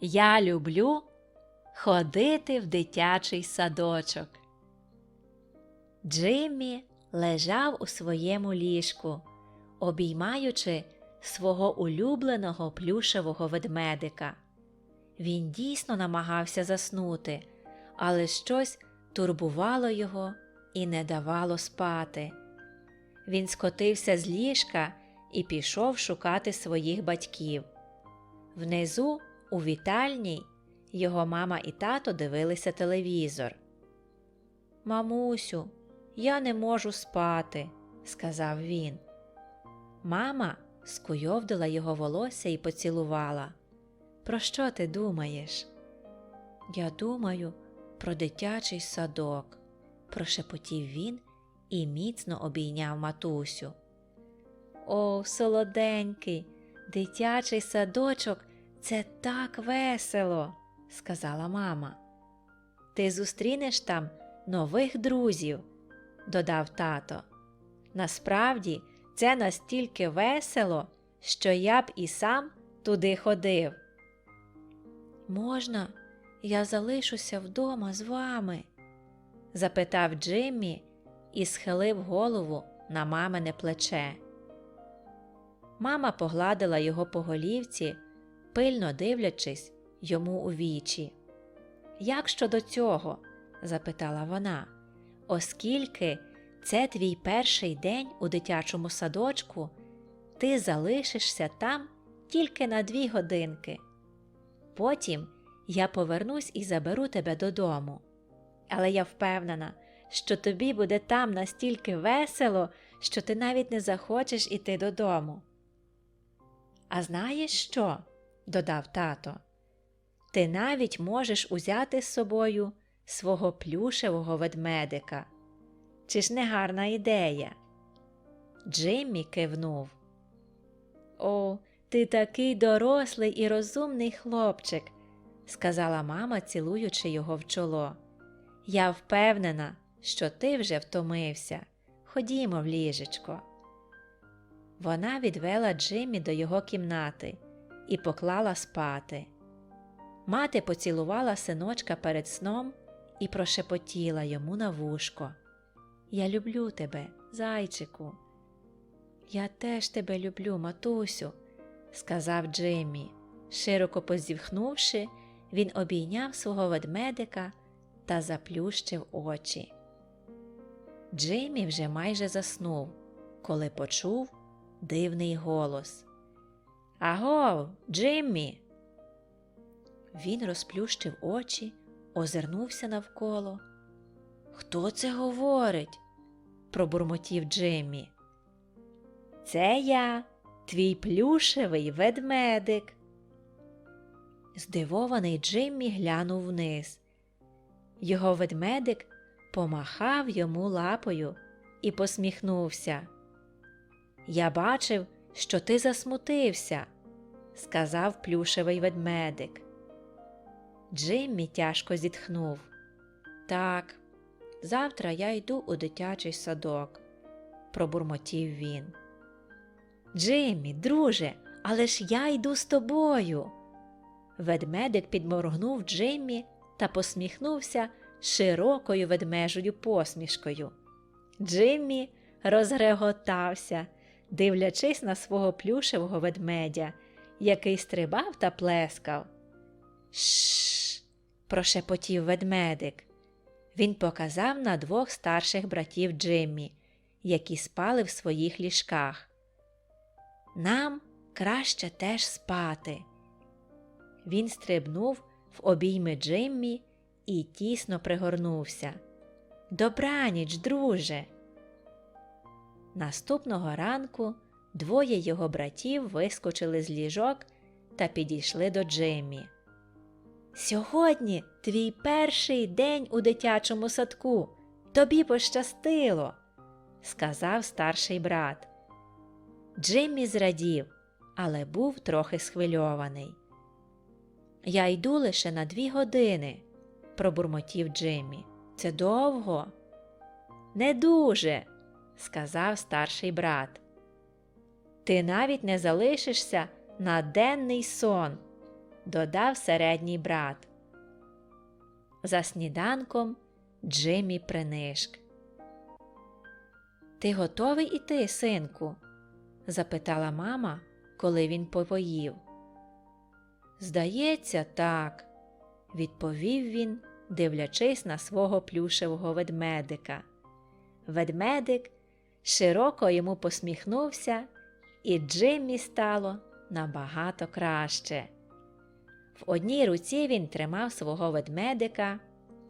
Я люблю ходити в дитячий садочок. Джиммі лежав у своєму ліжку, обіймаючи свого улюбленого плюшевого ведмедика. Він дійсно намагався заснути, але щось турбувало його і не давало спати. Він скотився з ліжка і пішов шукати своїх батьків. Внизу, у вітальній, його мама і тато дивилися телевізор. Мамусю, я не можу спати, сказав він. Мама скуйовдила його волосся і поцілувала. Про що ти думаєш? Я думаю про дитячий садок, прошепотів він і міцно обійняв матусю. О, солоденький, дитячий садочок це так весело, сказала мама. Ти зустрінеш там нових друзів, додав тато. Насправді це настільки весело, що я б і сам туди ходив. Можна, я залишуся вдома з вами? запитав Джиммі і схилив голову на мамине плече. Мама погладила його по голівці, пильно дивлячись йому у вічі. Як щодо цього? запитала вона, оскільки це твій перший день у дитячому садочку, ти залишишся там тільки на дві годинки. Потім я повернусь і заберу тебе додому. Але я впевнена, що тобі буде там настільки весело, що ти навіть не захочеш іти додому. А знаєш що? Додав тато. Ти навіть можеш узяти з собою свого плюшевого ведмедика. Чи ж не гарна ідея? Джиммі кивнув. О, ти такий дорослий і розумний хлопчик, сказала мама, цілуючи його в чоло. Я впевнена, що ти вже втомився. Ходімо в ліжечко. Вона відвела Джиммі до його кімнати і поклала спати. Мати поцілувала синочка перед сном і прошепотіла йому на вушко. Я люблю тебе, зайчику. Я теж тебе люблю, матусю, сказав Джиммі. Широко позівхнувши, він обійняв свого ведмедика та заплющив очі. Джиммі вже майже заснув, коли почув дивний голос. Агов, Джиммі. Він розплющив очі, озирнувся навколо. Хто це говорить? пробурмотів Джиммі. Це я, твій плюшевий ведмедик. Здивований Джиммі глянув вниз. Його ведмедик помахав йому лапою і посміхнувся. Я бачив, що ти засмутився, сказав плюшевий ведмедик. Джиммі тяжко зітхнув. Так, завтра я йду у дитячий садок, пробурмотів він. Джиммі, друже, але ж я йду з тобою. Ведмедик підморгнув Джиммі та посміхнувся широкою ведмежою посмішкою. Джиммі розреготався, дивлячись на свого плюшевого ведмедя, який стрибав та плескав. Шш. прошепотів ведмедик. Він показав на двох старших братів Джиммі, які спали в своїх ліжках. Нам краще теж спати. Він стрибнув в обійми Джиммі і тісно пригорнувся. Добраніч, друже. Наступного ранку двоє його братів вискочили з ліжок та підійшли до Джиммі. Сьогодні твій перший день у дитячому садку. Тобі пощастило, сказав старший брат. Джиммі зрадів, але був трохи схвильований. Я йду лише на дві години, пробурмотів Джиммі. Це довго? Не дуже, сказав старший брат. Ти навіть не залишишся на денний сон. додав середній брат. За сніданком Джиммі принишк. Ти готовий іти, синку? запитала мама, коли він повоїв. Здається, так, відповів він, дивлячись на свого плюшевого ведмедика. Ведмедик широко йому посміхнувся, і Джиммі стало набагато краще. В одній руці він тримав свого ведмедика,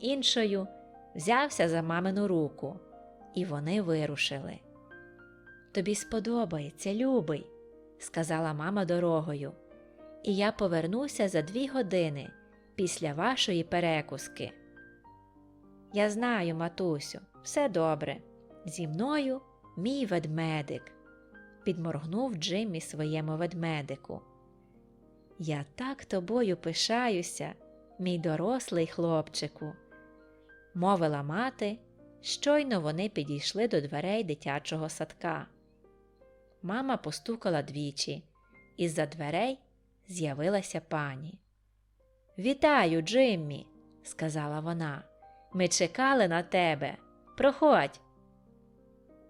іншою взявся за мамину руку, і вони вирушили. Тобі сподобається, любий, сказала мама дорогою, і я повернуся за дві години після вашої перекуски. Я знаю, матусю, все добре. Зі мною мій ведмедик, підморгнув Джиммі своєму ведмедику. Я так тобою пишаюся, мій дорослий хлопчику, мовила мати, щойно вони підійшли до дверей дитячого садка. Мама постукала двічі, і з-за дверей з'явилася пані. Вітаю, Джиммі, сказала вона. Ми чекали на тебе. Проходь.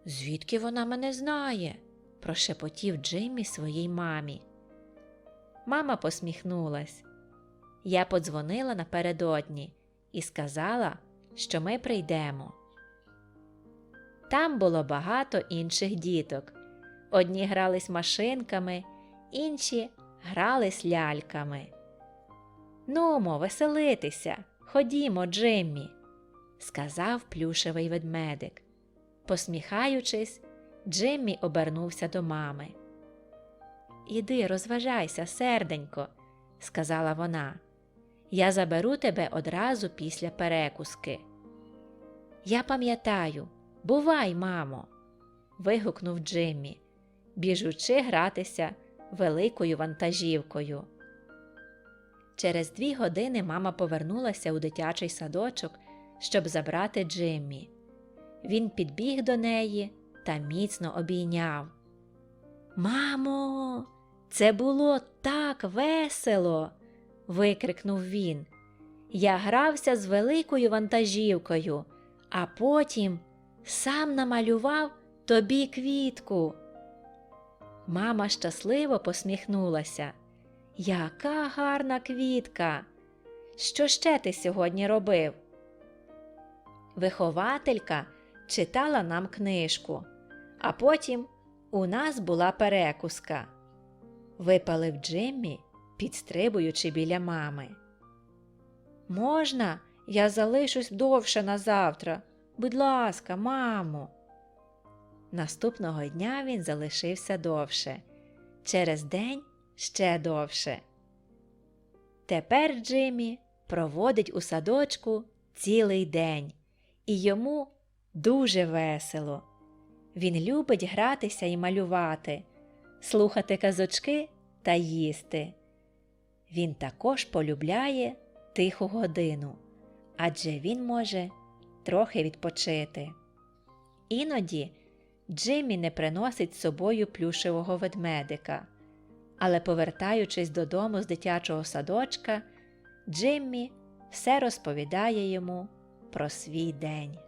Звідки вона мене знає? прошепотів Джиммі своїй мамі. Мама посміхнулась. Я подзвонила напередодні і сказала, що ми прийдемо. Там було багато інших діток. Одні грались машинками, інші грались ляльками. Нумо, веселитися, ходімо, Джиммі, сказав плюшевий ведмедик. Посміхаючись, Джиммі обернувся до мами. Іди, розважайся, серденько, сказала вона. Я заберу тебе одразу після перекуски. Я пам'ятаю, бувай, мамо. вигукнув Джиммі, біжучи гратися великою вантажівкою. Через дві години мама повернулася у дитячий садочок, щоб забрати Джиммі. Він підбіг до неї та міцно обійняв. Мамо, це було так весело. викрикнув він. Я грався з великою вантажівкою, а потім сам намалював тобі квітку. Мама щасливо посміхнулася. Яка гарна квітка! Що ще ти сьогодні робив? Вихователька читала нам книжку, а потім у нас була перекуска. Випалив Джиммі, підстрибуючи біля мами. Можна, я залишусь довше на завтра. Будь ласка, мамо. Наступного дня він залишився довше, через день ще довше. Тепер Джиммі проводить у садочку цілий день, і йому дуже весело. Він любить гратися і малювати, слухати казочки та їсти. Він також полюбляє тиху годину, адже він може трохи відпочити. Іноді Джиммі не приносить з собою плюшевого ведмедика, але, повертаючись додому з дитячого садочка, Джиммі все розповідає йому про свій день.